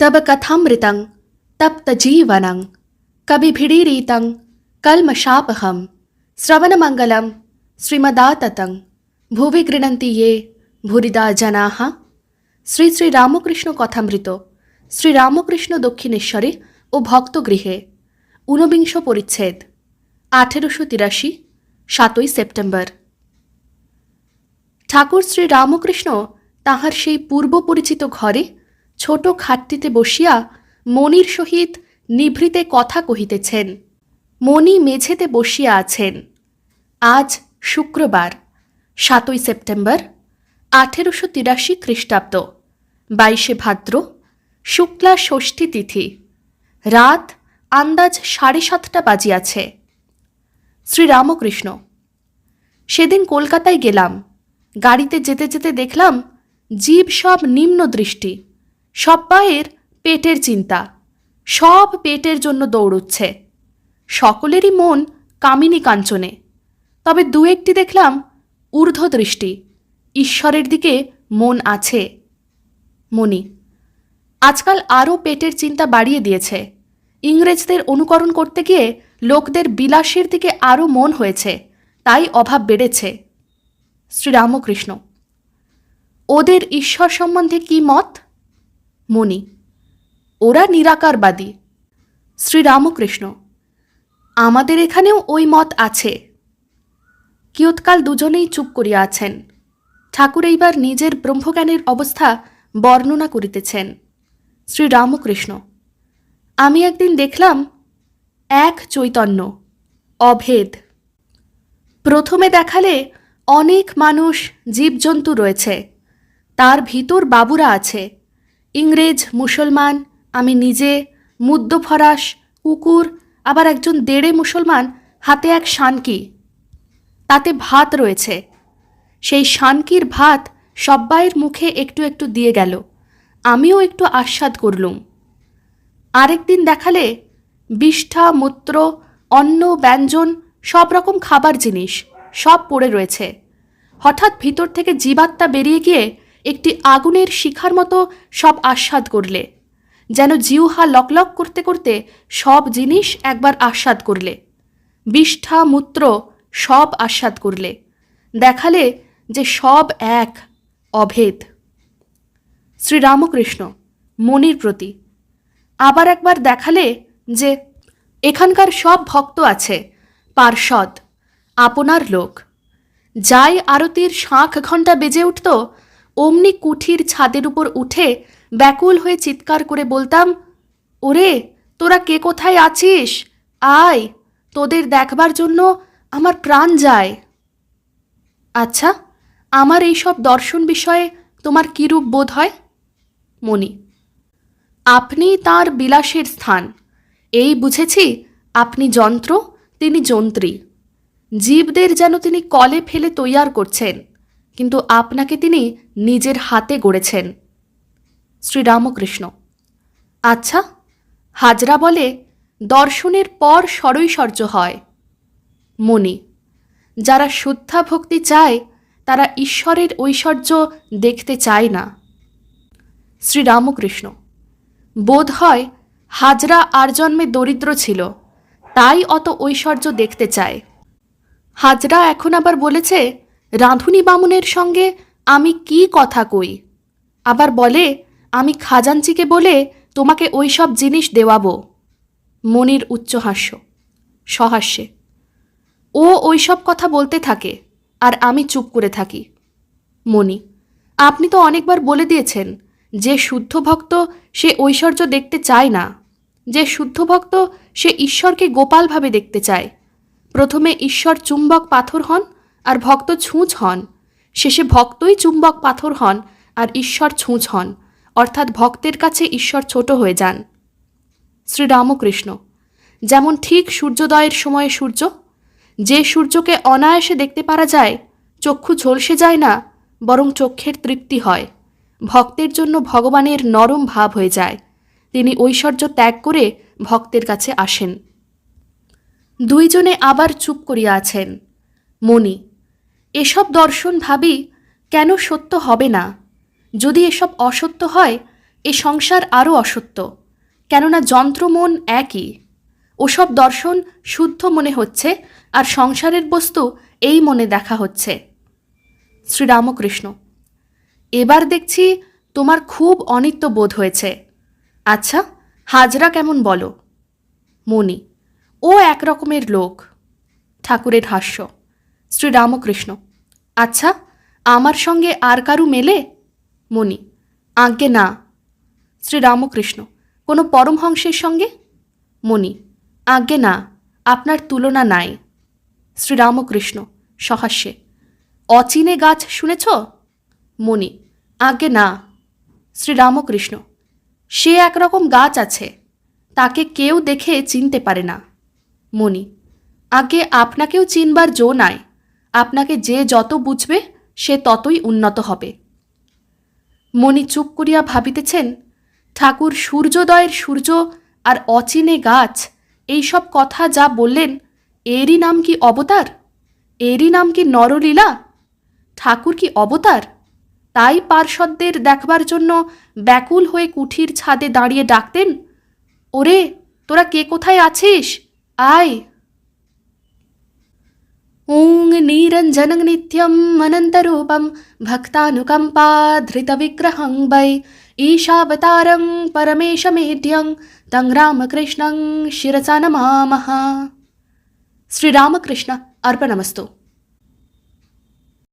तब कथामृतं तप्तजीवनं कविभिडीरितं कल्मषापहं श्रवणमङ्गलं শ্রীমদাততং ভুবি গৃণন্তি ইয়ে ভুরিদা জনাহ শ্রী শ্রী রামকৃষ্ণ কথামৃত শ্রী রামকৃষ্ণ দক্ষিণেশ্বরে ও ভক্তগৃহে ঊনবিংশ পরিচ্ছেদ আঠেরোশো তিরাশি সাতই সেপ্টেম্বর ঠাকুর শ্রী রামকৃষ্ণ তাহার সেই পূর্ব পরিচিত ঘরে ছোট খাটটিতে বসিয়া মণির সহিত নিভৃতে কথা কহিতেছেন। মণি মেঝেতে বসিয়া আছেন। আজ শুক্রবার, সাতই সেপ্টেম্বর, আঠেরোশো তিরাশি খ্রিস্টাব্দ, বাইশে ভাদ্র, শুক্লা ষষ্ঠী তিথি। রাত আন্দাজ সাড়ে সাতটা বাজিয়াছে। শ্রীরামকৃষ্ণ, সেদিন কলকাতায় গেলাম। গাড়িতে যেতে যেতে দেখলাম জীব সব নিম্ন দৃষ্টি সব্বাইয়ের পেটের চিন্তা। সব পেটের জন্য দৌড়চ্ছে। সকলেরই মন কামিনী কাঞ্চনে। তবে দু একটি দেখলাম ঊর্ধ্ব দৃষ্টি ঈশ্বরের দিকে মন আছে। মনি আজকাল আরও পেটের চিন্তা বাড়িয়ে দিয়েছে। ইংরেজদের অনুকরণ করতে গিয়ে লোকদের বিলাসের দিকে আরও মন হয়েছে। তাই অভাব বেড়েছে। শ্রীরামকৃষ্ণ, ওদের ঈশ্বর সম্বন্ধে কি মত? মনি ওরা নিরাকারবাদী। শ্রীরামকৃষ্ণ, আমাদের এখানেও ওই মত আছে। কিয়ৎকাল দুজনেই চুপ করিয়া আছেন। ঠাকুর এইবার নিজের ব্রহ্মজ্ঞানের অবস্থা বর্ণনা করিতেছেন। শ্রীরামকৃষ্ণ, আমি একদিন দেখলাম এক চৈতন্য, অভেদ। প্রথমে দেখালে অনেক মানুষ জীবজন্তু রয়েছে, তার ভিতর বাবুরা আছে। ইংরেজ মুসলমান, আমি নিজে, মুদ্দ ফরাস, কুকুর, আবার একজন দেড়ে মুসলমান, হাতে এক শানকি। তাতে ভাত রয়েছে। সেই শানকির ভাত সব্বাইয়ের মুখে একটু একটু দিয়ে গেল। আমিও একটু আস্বাদ করলুম। আরেকদিন দেখালে বিষ্ঠা, মূত্র, অন্ন, ব্যঞ্জন, সব রকম খাবার জিনিস সব পড়ে রয়েছে। হঠাৎ ভিতর থেকে জীবাত্মা বেরিয়ে গিয়ে একটি আগুনের শিখার মতো সব আস্বাদ করলে, যেন জিউহা লকলক করতে করতে সব জিনিস একবার আস্বাদ করলে, বিষ্ঠা মূত্র সব আস্বাদ করলে, দেখালে যে সব এক, অভেদ। শ্রীরামকৃষ্ণ মনির প্রতি আবার একবার দেখালে যে এখানকার সব ভক্ত আছে পার্ষদ আপনার লোক। যাই আরতির শাঁখ ঘণ্টা বেজে উঠত অমনি কুঠির ছাদের উপর উঠে ব্যাকুল হয়ে চিৎকার করে বলতাম, ওরে, তোরা কে কোথায় আছিস? আয়, তোদের দেখবার জন্য আমার প্রাণ যায়। আচ্ছা আমার এই সব দর্শন বিষয়ে তোমার কিরূপ বোধ হয়? মনি আপনি তার বিলাসের স্থান। এই বুঝেছি, আপনি যন্ত্র, তিনি যন্ত্রী। জীবদের যেন তিনি কলে ফেলে তৈয়ার করছেন। কিন্তু আপনাকে তিনি নিজের হাতে গড়েছেন। শ্রীরামকৃষ্ণ। আচ্ছা হাজরা বলে, দর্শনের পর সরৈশ্বর্য হয়। মনি। যারা শুদ্ধা ভক্তি চায়, তারা ঈশ্বরের ঐশ্বর্য দেখতে চায় না। শ্রীরামকৃষ্ণ। বোধ হয়, হাজরা আর জন্মে দরিদ্র ছিল, তাই অত ঐশ্বর্য দেখতে চায়। হাজরা এখন আবার বলেছে রাঁধুনি বামুনের সঙ্গে আমি কি কথা কই? আবার বলে, আমি খাজাঞ্চিকে বলে তোমাকে ওই সব জিনিস দেওয়াবো। মনির উচ্চহাস্য সহাস্যে। ও ওইসব কথা বলতে থাকে, আর আমি চুপ করে থাকি। মনি, আপনি তো অনেকবার বলে দিয়েছেন যে শুদ্ধ ভক্ত সে ঐশ্বর্য দেখতে চায় না, যে শুদ্ধ ভক্ত সে ঈশ্বরকে গোপালভাবে দেখতে চায়। প্রথমে ঈশ্বর চুম্বক পাথর হন আর ভক্ত ছুঁচ হন। শেষে ভক্তই চুম্বক পাথর হন আর ঈশ্বর ছুঁচ হন। অর্থাৎ ভক্তের কাছে ঈশ্বর ছোট হয়ে যান। শ্রীরামকৃষ্ণ, যেমন ঠিক সূর্যোদয়ের সময়ে সূর্য, যে সূর্যকে অনায়াসে দেখতে পারা যায়, চক্ষু ঝলসে যায় না, বরং চক্ষের তৃপ্তি হয়। ভক্তের জন্য ভগবানের নরম ভাব হয়ে যায়। তিনি ঐশ্বর্য ত্যাগ করে ভক্তের কাছে আসেন। দুইজনে আবার চুপ করিয়া আছেন। মনি এসব দর্শন ভাবি কেন সত্য হবে না? যদি এসব অসত্য হয়, এ সংসার আরও অসত্য। কেননা যন্ত্রমন একই। ওসব দর্শন শুদ্ধ মনে হচ্ছে আর সংসারের বস্তু এই মনে দেখা হচ্ছে। শ্রীরামকৃষ্ণ, এবার দেখছি তোমার খুব অনিত্য বোধ হয়েছে। আচ্ছা হাজরা কেমন বলো? মণি ও এক রকমের লোক। ঠাকুরের হাস্য শ্রীরামকৃষ্ণ। আচ্ছা আমার সঙ্গে আর কারু মেলে? মণি, আজ্ঞে না। শ্রীরামকৃষ্ণ, কোনো পরমহংসের সঙ্গে? মণি, আজ্ঞে না, আপনার তুলনা নাই। শ্রীরামকৃষ্ণ, সহাস্যে, অচিনে গাছ শুনেছ? মণি, আজ্ঞে না। শ্রীরামকৃষ্ণ, সে একরকম গাছ আছে, তাকে কেউ দেখে চিনতে পারে না। মণি আগে আপনাকেও চিনবার জো নাই। আপনাকে যে যত বুঝবে, সে ততই উন্নত হবে। মণি চুপ করিয়া ভাবিতেছেন, ঠাকুর সূর্যোদয়ের সূর্য আর অচিনে গাছ এইসব কথা যা বললেন, এরই নাম কি অবতার? এরই নাম কি নরলীলা? ঠাকুর কি অবতার? তাই পার্ষদদের দেখবার জন্য ব্যাকুল হয়ে কুঠির ছাদে দাঁড়িয়ে ডাকতেন, ওরে, তোরা কে কোথায় আছিস? আয়! ॐ नीरञ्जनं नित्यम् अनन्तरूपं भक्तानुकम्पाधृतविग्रहं वै ईशावतारं परमेशमेढ्यं तं रामकृष्णं शिरसा नमामः श्रीरामकृष्ण अर्पणमस्तु